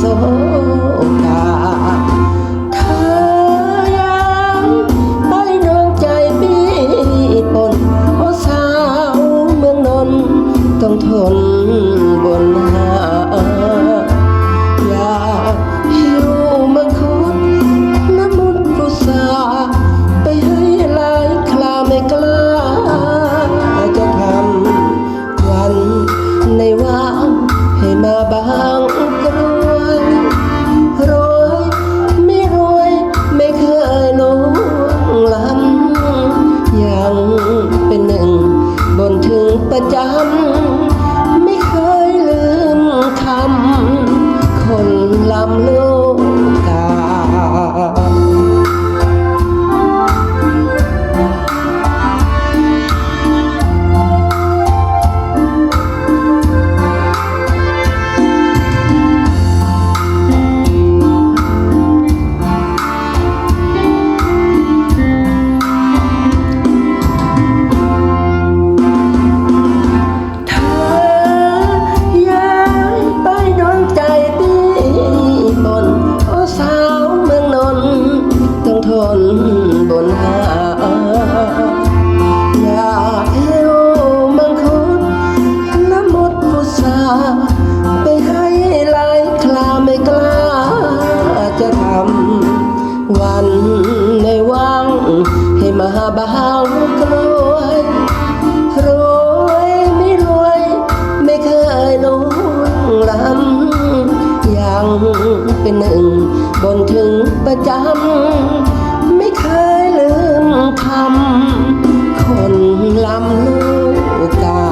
So. จะทำวันในวัง ให้มาเบากรวยรวยไม่รวย ไม่เคยลุ้งรำยังเป็นหนึ่งบนถึงประจำไม่เคยลืมคำคนลำลูกกา